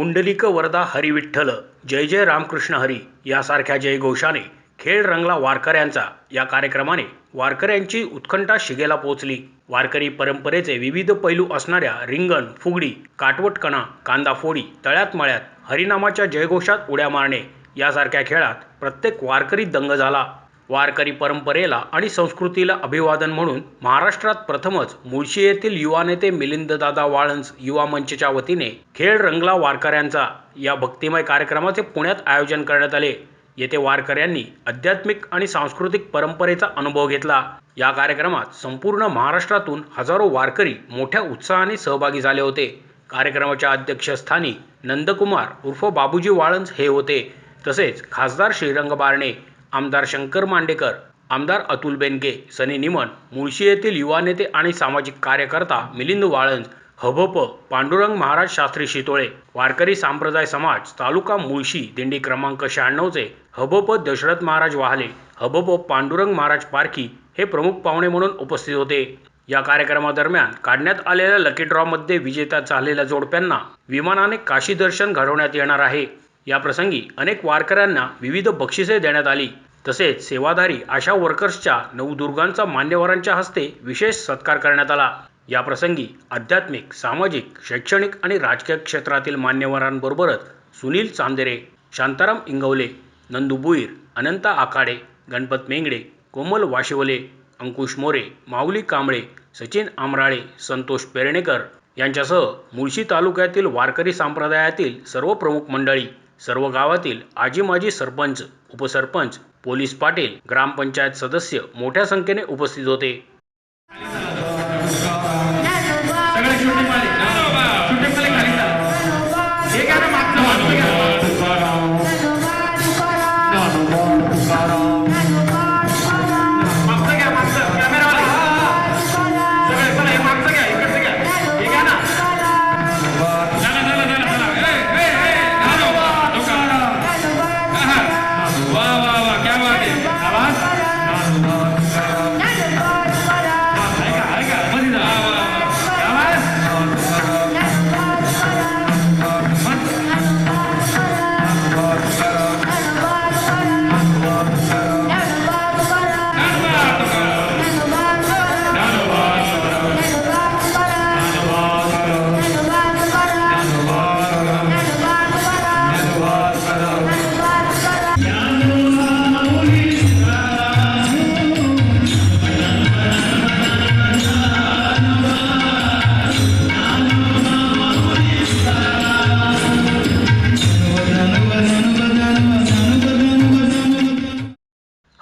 पुंडलिक वरदा हरी विठ्ठल जय जय रामकृष्ण हरी यासारख्या जयघोषाने खेळ रंगला वारकऱ्यांचा. या कार्यक्रमाने वारकऱ्यांची उत्कंठा शिगेला पोचली वारकरी परंपरेचे विविध पैलू असणाऱ्या रिंगण फुगडी काटवटकणा कांदाफोडी तळ्यात मळ्यात हरिनामाच्या जयघोषात उड्या मारणे यासारख्या खेळात प्रत्येक वारकरी दंग झाला. वारकरी परंपरेला आणि संस्कृतीला अभिवादन म्हणून महाराष्ट्रात प्रथमच मुळशी येथील युवा नेते मिलिंददादा वाळंज युवा मंचच्या वतीने खेळ रंगला वारकऱ्यांचा या भक्तिमय कार्यक्रमाचे पुण्यात आयोजन करण्यात आले. येथे वारकऱ्यांनी आध्यात्मिक आणि सांस्कृतिक परंपरेचा अनुभव घेतला. या कार्यक्रमात संपूर्ण महाराष्ट्रातून हजारो वारकरी मोठ्या उत्साहाने सहभागी झाले होते. कार्यक्रमाच्या अध्यक्षस्थानी नंदकुमार उर्फ बाबूजी वाळंज हे होते. तसेच खासदार श्रीरंग बारणे आमदार शंकर मांडेकर आमदार अतुल बेनके सनी निमन मुळशी येथील युवा नेते आणि सामाजिक कार्यकर्ता मिलिंद वाळंज हबप पांडुरंग महाराज शास्त्री शितोळे वारकरी संप्रदाय समाज तालुका मुळशी दिंडी क्रमांक शहाण्णवचे हबप दशरथ महाराज वाहले हबप पांडुरंग महाराज पारखी हे प्रमुख पाहुणे म्हणून उपस्थित होते. या कार्यक्रमादरम्यान काढण्यात आलेल्या लकी ड्रॉमध्ये विजेता झालेल्या जोडप्यांना विमानाने काशी दर्शन घडवण्यात येणार आहे. या प्रसंगी अनेक वारकऱ्यांना विविध बक्षिसे देण्यात आली. तसेच सेवाधारी आशा वर्कर्सच्या नवदुर्गांचा मान्यवरांच्या हस्ते विशेष सत्कार करण्यात आला. या प्रसंगी आध्यात्मिक सामाजिक शैक्षणिक आणि राजकीय क्षेत्रातील मान्यवरांबरोबरच सुनील चांदेरे शांताराम इंगवले नंदू बुईर अनंता आखाडे गणपत मेंगडे कोमल वाशिवले अंकुश मोरे माऊली कांबळे सचिन आमराळे संतोष पेरणेकर यांच्यासह मुळशी तालुक्यातील वारकरी संप्रदायातील सर्व प्रमुख मंडळी सर्व गावातील आजी माजी सरपंच उपसरपंच पोलीस पाटील ग्रामपंचायत सदस्य मोठ्या संख्येने उपस्थित होते.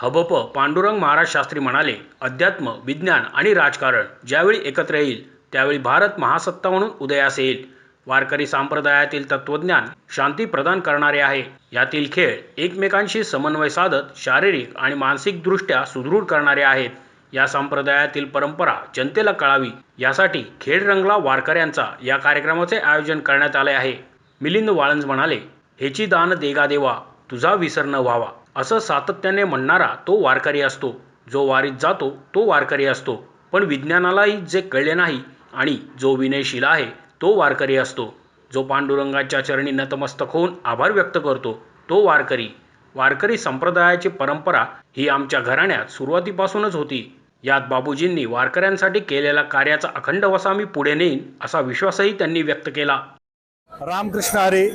हबप पांडुरंग महाराज शास्त्री म्हणाले अध्यात्म विज्ञान आणि राजकारण ज्यावेळी एकत्र येईल त्यावेळी भारत महासत्ता म्हणून उदयास येईल. वारकरी संप्रदायातील तत्वज्ञान शांती प्रदान करणारे आहे. यातील खेळ एकमेकांशी समन्वय साधत शारीरिक आणि मानसिकदृष्ट्या सुदृढ करणारे आहेत. या संप्रदायातील परंपरा जनतेला कळावी यासाठी खेळ रंगला वारकऱ्यांचा या कार्यक्रमाचे आयोजन करण्यात आले आहे. मिलिंद वाळंज म्हणाले हेची दान देगा देवा तुझा विसर न व्हावा. असं सातत्याने म्हणणारा तो वारकरी असतो. जो वारीत जातो तो वारकरी असतो. पण विज्ञानालाही जे कळले नाही आणि जो विनयशील आहे तो वारकरी असतो. जो पांडुरंगाच्या चरणी नतमस्तक होऊन आभार व्यक्त करतो तो वारकरी. वारकरी संप्रदायाची परंपरा ही आमच्या घराण्यात सुरुवातीपासूनच होती. यात बाबूजींनी वारकऱ्यांसाठी केलेल्या कार्याचा अखंड वसा मी पुढे नेईन असा विश्वासही त्यांनी व्यक्त केला. रामकृष्ण हरे.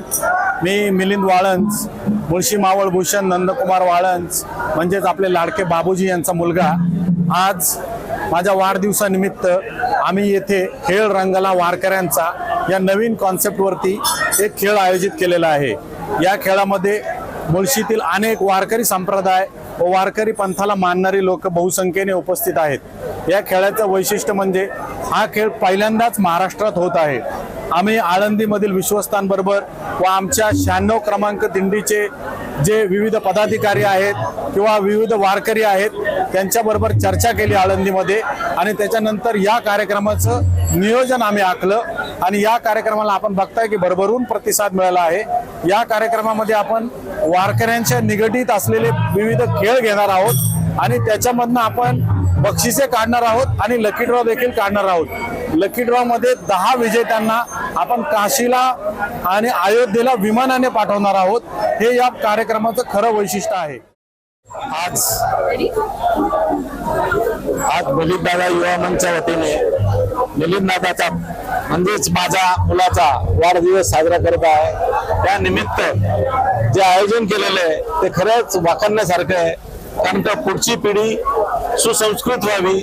मी मिलिंद वाळंज मुळशी मावळ भूषण नंदकुमार वाळंज म्हणजेच आपले लाडके बाबूजी यांचा मुलगा. आज माझ्या वाढदिवसानिमित्त आम्ही येथे खेळ रंगला वारकऱ्यांचा या नवीन कॉन्सेप्टवरती एक खेळ आयोजित केलेला आहे. या खेळामध्ये मुळशीतील अनेक वारकरी संप्रदाय व वारकरी पंथाला मानणारी लोक बहुसंख्येने उपस्थित आहेत. या खेळाचं वैशिष्ट्य म्हणजे हा खेळ पहिल्यांदाच महाराष्ट्रात होत आहे. आम्ही आळंदीमधील विश्वस्तांबरोबर व आमच्या शहाण्णव क्रमांक दिंडीचे जे विविध पदाधिकारी आहेत किंवा विविध वारकरी आहेत त्यांच्याबरोबर चर्चा केली आळंदीमध्ये आणि त्याच्यानंतर या कार्यक्रमाचं नियोजन आम्ही आखलं आणि या कार्यक्रमाला आपण बघताय की भरभरून प्रतिसाद मिळाला आहे. या कार्यक्रमामध्ये आपण वारकऱ्यांच्या निगडीत असलेले विविध खेळ घेणार आहोत आणि त्याच्यामधनं आपण बक्षिसे काढणार आहोत आणि लकी ड्रॉ देखील काढणार आहोत. लकी ड्रॉ मध्ये दहा विजेत्यांना आपण काशीला आणि अयोध्येला विमानाने पाठवणार आहोत. हे या कार्यक्रमाचं खरं वैशिष्ट्य आहे. आज आज बलिदादा युवा मंचच्या वतीने दादाचा म्हणजेच माझ्या मुलाचा वाढदिवस साजरा करत आहे. त्या निमित्त जे आयोजन केलेलं आहे ते खरंच वाखाणण्यासारखं आहे. कारण का पुढची पिढी सुसंस्कृत व्हावी.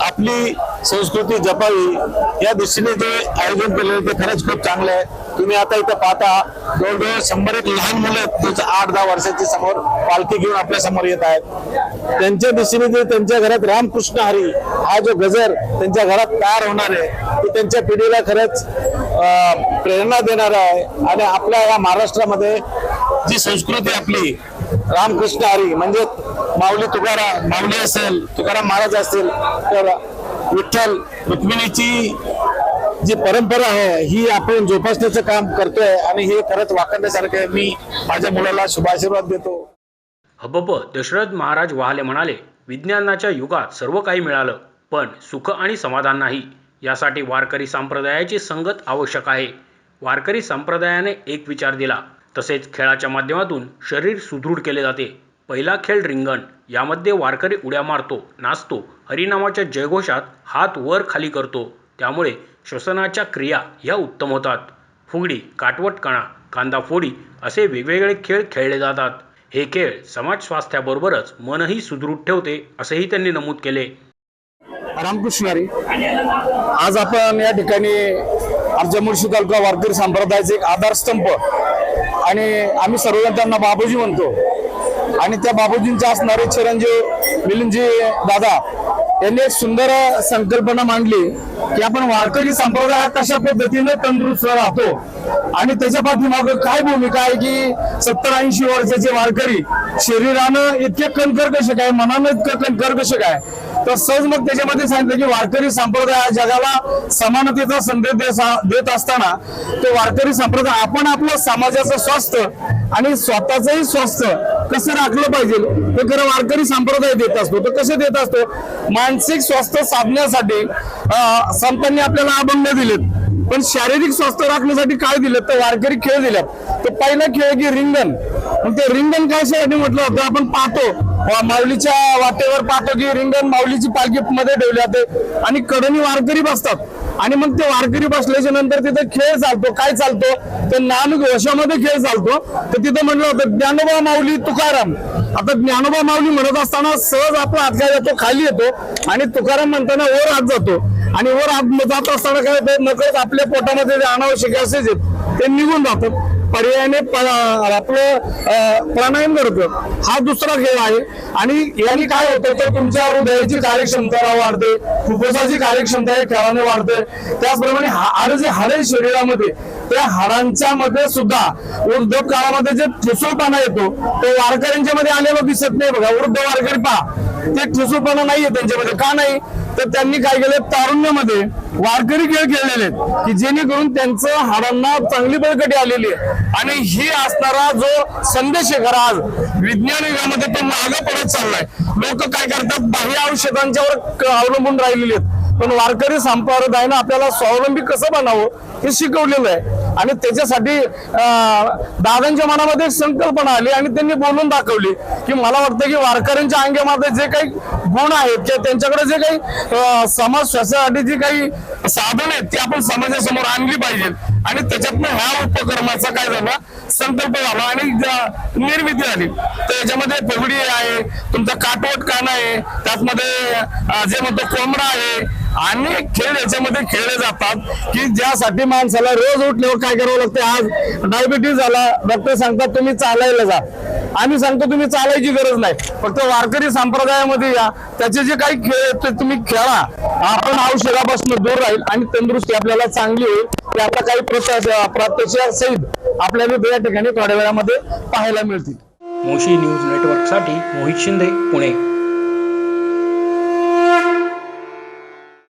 आपली संस्कृती जपावी या दृष्टीने जे आयोजन केलेलं ते खरंच खूप चांगलं आहे. तुम्ही आता इथं पाहता जवळजवळ शंभर एक लहान मुलं आहेत, म्हणजे आठ दहा वर्षाची समोर पालखी घेऊन आपल्यासमोर येत आहेत. त्यांच्या दृष्टीने जे त्यांच्या घरात रामकृष्ण हरी हा जो गजर त्यांच्या घरात तयार होणार आहे तो त्यांच्या पिढीला खरंच प्रेरणा देणार आहे. आणि आपल्या या महाराष्ट्रामध्ये जी संस्कृती आपली रामकृष्ण हरी म्हणजे माऊली तुकाराम माऊली असेल तुकाराम महाराज असतील तर विठ्ठल रुक्मिणीची जी परंपरा आहे ही आपण जोपासण्याचं काम करतोय आणि हे खरंच वाखाणण्यासारखं आहे मी माझ्या मुलाला शुभाशीर्वाद देतो. हबप दशरथ महाराज वहाले म्हणाले विज्ञानाच्या युगात सर्व काही मिळालं पण सुख आणि समाधान नाही. यासाठी वारकरी संप्रदायाची संगत आवश्यक आहे. वारकरी संप्रदायाने एक विचार दिला तसेच खेळाच्या माध्यमातून शरीर सुदृढ केले जाते. पहिला खेळ रिंगण. यामध्ये वारकरी उड्या मारतो नाचतो हरिनामाच्या जयघोषात हात वर खाली करतो. त्यामुळे श्वसनाच्या क्रिया ह्या उत्तम होतात. फुगडी काटवट कणा कांदा फोडी असे वेगवेगळे खेळ खेळले जातात. हे खेळ समाज स्वास्थ्याबरोबरच मनही सुदृढ ठेवते असेही त्यांनी नमूद केले. रामकृष्णारी आज आपण या ठिकाणी आमच्या मुळशी तालुका वारकरी संप्रदायाचे एक आधारस्तंभ आणि आम्ही सर्वजण त्यांना बाबूजी म्हणतो. आणि त्या बाबूजींचे असणारे चिरंजीव मिलिंदजी दादा यांनी एक सुंदर संकल्पना मांडली की आपण वारकरी संप्रदाय कशा पद्धतीने तंदुरुस्त राहतो आणि त्याच्या पाठीमाग काय भूमिका आहे की सत्तर ऐंशी वर्षाचे वारकरी शरीरानं इतके कणकर कसे काय मनानं इतकं कणकर कसे काय तर सहज मग त्याच्यामध्ये सांगितलं की वारकरी संप्रदाय जगाला समानतेचा संदेश देत असताना तो वारकरी संप्रदाय आपण आपलं समाजाचं स्वास्थ्य आणि स्वतःचंही स्वास्थ्य कसं राखलं पाहिजे हे खरं वारकरी संप्रदाय देत असतो. तो कसं देत असतो? मानसिक स्वास्थ्य साधण्यासाठी संतांनी आपल्याला अभंग दिलेत. पण शारीरिक स्वास्थ्य राखण्यासाठी काय दिलं तर वारकरी खेळ दिल्यात. तर पहिला खेळ की रिंगण. मग ते रिंगण कशासाठी म्हटलं होतं? आपण पाहतो. माऊलीच्या वाटेवर पाहतो की रिंगण माऊलीची पालखी मध्ये ठेवली जाते आणि कडणी वारकरी बसतात. आणि मग ते वारकरी बसल्याच्या नंतर तिथे खेळ चालतो. काय चालतो? तर नाम घोषामध्ये खेळ चालतो. तर तिथं म्हटलं होतं ज्ञानोबा माऊली तुकाराम. आता ज्ञानोबा माऊली म्हणत असताना सहज आपला हात काय जातो खाली येतो आणि तुकाराम म्हणताना वर हात जातो. आणि वर हात जात असताना काय होतं नकळत आपल्या पोटामध्ये जे अनावश्यक असेच ते निघून जातात. पर्यायाने आपलं प्राणायाम करतो हा दुसरा खेळ आहे. आणि याने काय होतं तर तुमच्या हृदयाची कार्यक्षमता वाढते फुफ्फुसाची कार्यक्षमता या खेळाने वाढते. त्याचप्रमाणे हाड जे हाड आहे शरीरामध्ये त्या हाडांच्या मध्ये सुद्धा वृद्ध काळामध्ये जे ठिसूळपणा येतो तो वारकऱ्यांच्या मध्ये आलेला दिसत नाही बघा. वृद्ध वारकरी पहा. ते ठिसूळपणा नाहीये त्यांच्यामध्ये. का नाही? तर त्यांनी काय केलं तारुण्यामध्ये वारकरी खेळ खेळलेले आहेत की जेणेकरून त्यांचं हाडांना चांगली बळकटी आलेली आहे. आणि ही असणारा जो संदेश आहे खरा आज विज्ञान युगामध्ये तो मागे पडत चाललाय. लोक काय करतात? बाह्य औषधांच्यावर अवलंबून राहिलेले आहेत. पण वारकरी संप्रदायानं आपल्याला स्वावलंबी कसं बनावं हे शिकवलेलं आहे. आणि त्याच्यासाठी दादांच्या मनामध्ये एक संकल्पना आली आणि त्यांनी बोलून दाखवली की मला वाटतं की वारकऱ्यांच्या अंगामध्ये जे काही गुण आहेत किंवा त्यांच्याकडे जे काही समाज श्वासासाठी जी काही साधन आहेत ती आपण समाजासमोर आणली पाहिजेत. आणि त्याच्यातनं ह्या उपक्रमाचा काय झाला? संकल्प झाला आणि निर्मिती झाली. तर याच्यामध्ये पगडी आहे तुमचा काटवट कान आहे त्यातमध्ये जे म्हणतो कोंबडा आहे अनेक खेळ याच्यामध्ये खेळले जातात की ज्यासाठी माणसाला रोज उठल्यावर काय करावं लागते? आज डायबिटीज झाला डॉक्टर सांगतात तुम्ही चालायला जा. आम्ही सांगतो तुम्ही चालायची गरज नाही. फक्त वारकरी संप्रदायामध्ये या. त्याचे जे काही खेळ आहेत ते तुम्ही खेळा. आपण औषधापासून दूर राहील आणि तंदुरुस्ती आपल्याला चांगली होईल. ते आता काही प्रत्यक्ष सहित आपल्याला या ठिकाणी थोड्या वेळामध्ये पाहायला मिळतील. मोशी न्यूज नेटवर्कसाठी मोहित शिंदे पुणे.